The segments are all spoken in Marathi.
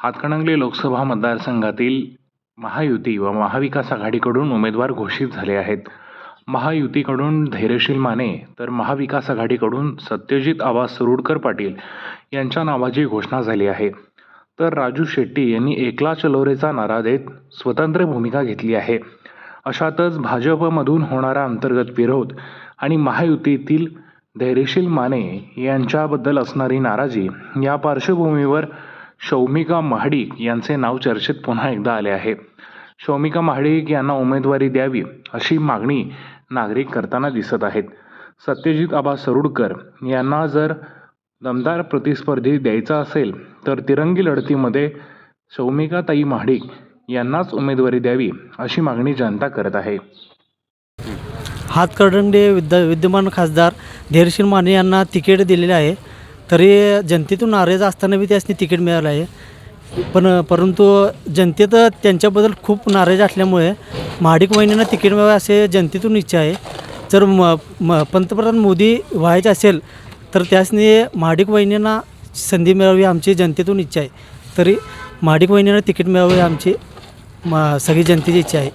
हातकणंगले लोकसभा मतदारसंघातील महायुती व महाविकास आघाडीकडून उमेदवार घोषित झाले आहेत. महायुतीकडून धैर्यशील माने तर महाविकास आघाडीकडून सत्यजित आबा सरोडकर पाटील यांच्या नावाची घोषणा झाली आहे. तर राजू शेट्टी यांनी एकला चलोरेचा नारा देत स्वतंत्र भूमिका घेतली आहे. अशातच भाजपमधून होणारा अंतर्गत विरोध आणि महायुतीतील धैर्यशील माने यांच्याबद्दल असणारी नाराजी या पार्श्वभूमीवर शौमिका महाडिक यांचे नाव चर्चेत पुन्हा एकदा आले आहे. शौमिका महाडिक यांना उमेदवारी द्यावी अशी मागणी नागरिक करताना दिसत आहेत. सत्यजित आबा सरुडकर यांना जर दमदार प्रतिस्पर्धी द्यायचा असेल तर तिरंगी लढतीमध्ये शौमिकाताई महाडिक यांनाच उमेदवारी द्यावी अशी मागणी जनता करत आहे. हातकणंगले विद्या विद्यमान खासदार धैर्यशील माने यांना तिकीट दिलेले आहे. तरी जनतेतून नाराज असताना बी त्यासनी तिकीट मिळालं आहे. पण परंतु जनतेत त्यांच्याबद्दल खूप नाराज असल्यामुळे महाडिक वहिनींना तिकीट मिळावं असे जनतेतून इच्छा आहे. जर म म पंतप्रधान मोदी व्हायचे असेल तर त्यासनी महाडिक वहिनींना संधी मिळावी आमची जनतेतून इच्छा आहे. तरी महाडिक वहिनींना तिकीट मिळावी आमची म सगळी जनतेची इच्छा आहे.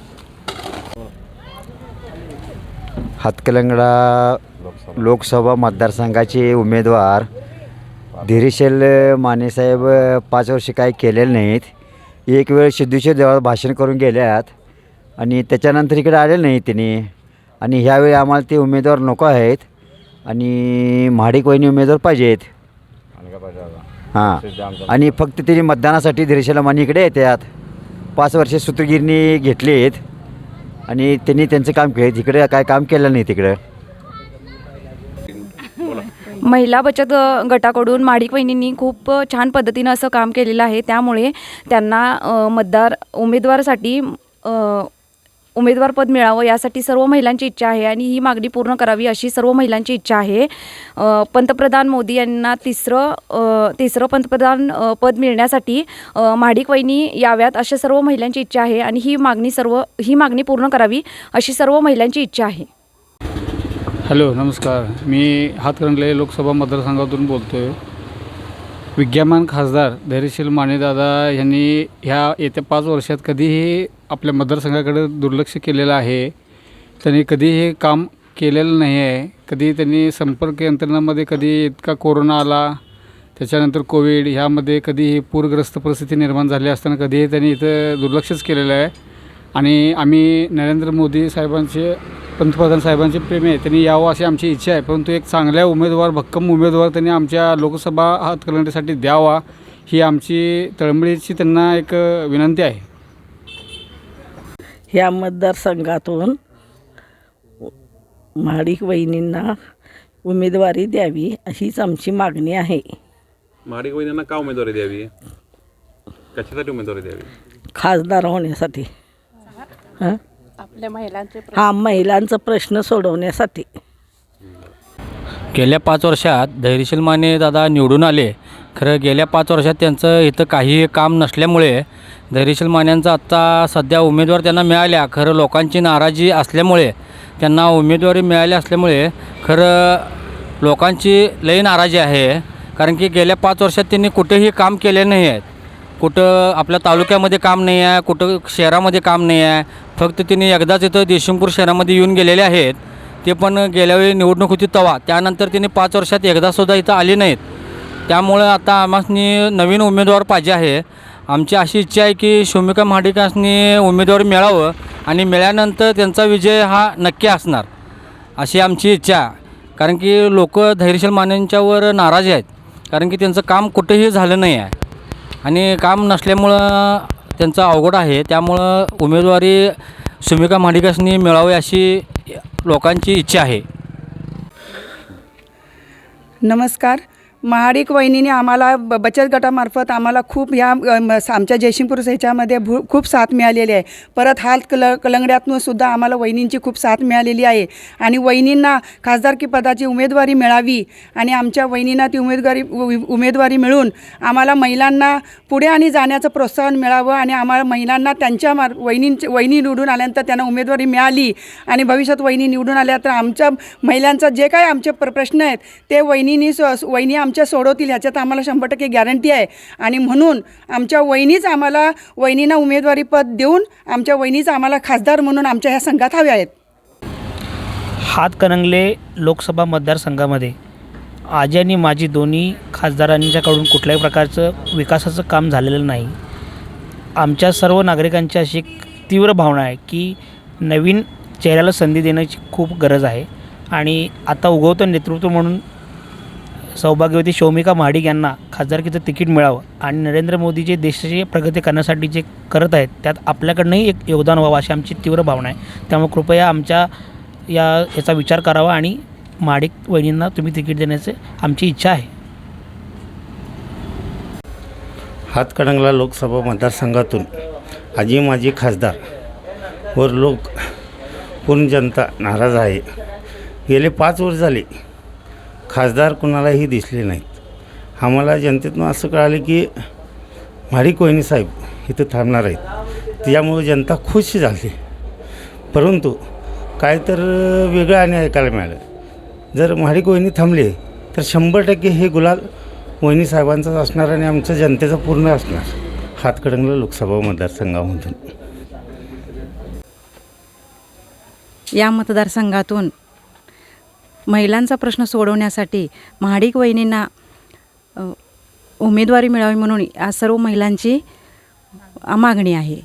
हातकलंगडा लोकसभा मतदारसंघाचे उमेदवार धीरेशेल मानेसाहेब पाच वर्ष काही केलेले नाहीत. एक वेळ सिद्धेश्वर देवळात भाषण करून गेल्यात आणि त्याच्यानंतर इकडे आलेले नाहीत त्यांनी आणि ह्यावेळी आम्हाला ते उमेदवार नको आहेत आणि महाडिक वहिनी उमेदवार पाहिजेत. हां. आणि फक्त त्यांनी मतदानासाठी धीरेशेला माने इकडे येतात. पाच वर्षे सूत्रगिरणी घेतली आहेत. आणि त्यांनी त्यांचं काम केलं. तिकडे काय काम केलं नाही तिकडं. महिला बचत गटाकडून माडिक वहिनींनी खूप छान पद्धतीनं असं काम केलेलं आहे. त्यामुळे त्यांना मतदार उमेदवारासाठी उमेदवार पद मिळावं यासाठी सर्व महिलांची इच्छा आहे आणि ही मागणी पूर्ण करावी अशी सर्व महिलांची इच्छा आहे. पंतप्रधान मोदी यांना तिसरं तिसरं पंतप्रधान पद मिळण्यासाठी अ, माडिक वहिनी याव्यात अशा सर्व महिलांची इच्छा आहे आणि ही मागणी सर्व ही मागणी पूर्ण करावी अशी सर्व महिलांची इच्छा आहे. हॅलो नमस्कार. मी हातकणले लोकसभा मतदारसंघातून बोलतो आहे विद्यमान खासदार धैर्यशील मानेदादा यांनी ह्या येत्या पाच वर्षात कधीही आपल्या मतदारसंघाकडे दुर्लक्ष केलेलं आहे. त्यांनी कधीही काम केलेलं नाही आहे. कधी त्यांनी संपर्क यंत्रणामध्ये कधी इतका कोरोना आला त्याच्यानंतर कोविड ह्यामध्ये कधीही पूरग्रस्त परिस्थिती निर्माण झाली असताना कधीही त्यांनी इथं दुर्लक्षच केलेलं आहे. आणि आम्ही नरेंद्र मोदी साहेबांचे पंतप्रधान साहेबांचे प्रेम आहे. त्यांनी यावं अशी आमची इच्छा आहे. परंतु एक चांगल्या उमेदवार भक्कम उमेदवार त्यांनी आमच्या लोकसभा हातकलंगडीसाठी द्यावा ही आमची तळमळीची त्यांना एक विनंती आहे. ह्या मतदारसंघातून महाडिक वहिनींना उमेदवारी द्यावी हीच आमची मागणी आहे. महाडिक वहिनींना का उमेदवारी द्यावी? कशासाठी उमेदवारी द्यावी? खासदार होण्यासाठी. हं? हा महिलांचा प्रश्न सोडवण्यासाठी. गेल्या पाच वर्षात धैर्यशील माने दादा निवडून आले. खरं गेल्या पाच वर्षात त्यांचं इथं काही काम नसल्यामुळे धैर्यशील मान्यांचा आत्ता सध्या उमेदवार त्यांना मिळाल्या. खरं लोकांची नाराजी असल्यामुळे त्यांना उमेदवारी मिळाली असल्यामुळे खरं लोकांची लई नाराजी आहे. कारण की गेल्या पाच वर्षात त्यांनी कुठेही काम केले नाही आहेत कुठं आपल्या तालुक्यामध्ये काम नाही आहे कुठं शहरामध्ये काम नाही आहे फक्त तिने एकदाच इथं देशिमपूर शहरामध्ये येऊन गेलेले आहेत. ते पण गेल्यावेळी निवडणूक होती तवा त्यानंतर तिने पाच वर्षात एकदासुद्धा इथं आले नाहीत. त्यामुळं आता आम्हासनी नवीन उमेदवार पाहिजे आहे. आमची अशी इच्छा आहे की शोमिका महाडिकासनी उमेदवार मिळावं आणि मिळाल्यानंतर त्यांचा विजय हा नक्की असणार अशी आमची इच्छा. आहे. कारण की लोक धैर्यशील मानेंच्यावर नाराज आहेत. कारण की त्यांचं काम कुठेही झालं नाही आहे. आणि काम नसल्यामुळं त्यांचं अवघड आहे. त्यामुळं उमेदवारी सुमिका महाडिकासनी मिळावी अशी लोकांची इच्छा आहे. नमस्कार. महाडिक वहिनीने आम्हाला ब बचत गटामार्फत आम्हाला खूप ह्या म, आमच्या जयसिंगपूर ह्याच्यामध्ये भू खूप साथ मिळालेली आहे. परत हाल कल कलंगड्यातून सुद्धा आम्हाला वहिनींची खूप साथ मिळालेली आहे. आणि वहिनींना खासदारकी पदाची उमेदवारी मिळावी आणि आमच्या वहिनींना ती उमेदवारी उ- उमेदवारी मिळून आम्हाला महिलांना पुढे आणि जाण्याचं प्रोत्साहन मिळावं आणि आम्हाला महिलांना त्यांच्या मार वहिनींची वहिनी निवडून आल्यानंतर त्यांना उमेदवारी मिळाली आणि भविष्यात वहिनी निवडून आल्या तर आमच्या महिलांचा जे काय आमचे प्र प्रश्न आहेत ते वहिनींनी स- वहिनी आमच्या आमच्या सोडवतील ह्याच्यात आम्हाला शंभर टक्के गॅरंटी आहे. आणि म्हणून आमच्या वहिनीच आम्हाला वहिनींना उमेदवारी पद देऊन आमच्या वहिनीच आम्हाला खासदार म्हणून आमच्या ह्या संघात हव्या आहेत. हातकणंगले लोकसभा मतदारसंघामध्ये. आजी आणि माझी दोन्ही खासदारांच्याकडून कुठल्याही प्रकारचं विकासाचं काम झालेलं नाही. आमच्या सर्व नागरिकांची अशी एक तीव्र भावना आहे की नवीन चेहऱ्याला संधी देण्याची खूप गरज आहे. आणि आता उगवतं नेतृत्व म्हणून सौभाग्यवती शौमिका महाडिक यांना खासदारकीचं तिकीट मिळावं आणि नरेंद्र मोदी जे देशाची प्रगती करण्यासाठी जे करत आहेत त्यात आपल्याकडनंही एक योगदान व्हावं अशी आमची तीव्र भावना आहे. त्यामुळे कृपया आमच्या या याचा विचार करावा आणि महाडिक वहिनींना तुम्ही तिकीट देण्याचे आमची इच्छा आहे. हातकणंगला लोकसभा मतदारसंघातून आजी माजी खासदार वर लोक पूर्ण जनता नाराज आहे. गेले पाच वर्ष झाले खासदार कुणालाही दिसले नाहीत. आम्हाला जनतेतून असं कळालं की म्हाडी कोहिनी साहेब इथं थांबणार आहेत. त्यामुळे जनता खुश झाली. परंतु काय तर वेगळं आणि ऐकायला मिळालं. जर म्हाडी कोहिनी थांबले तर शंभर टक्के हे गुलाल वहिनी साहेबांचाच असणार आणि आमच्या जनतेचा पूर्ण असणार. हातकडंगला लोकसभा मतदारसंघामधून. या मतदारसंघातून महिलांचा प्रश्न सोडवण्यासाठी महाडिक वहिनींना उमेदवारी मिळावी म्हणून या सर्व महिलांची मागणी आहे.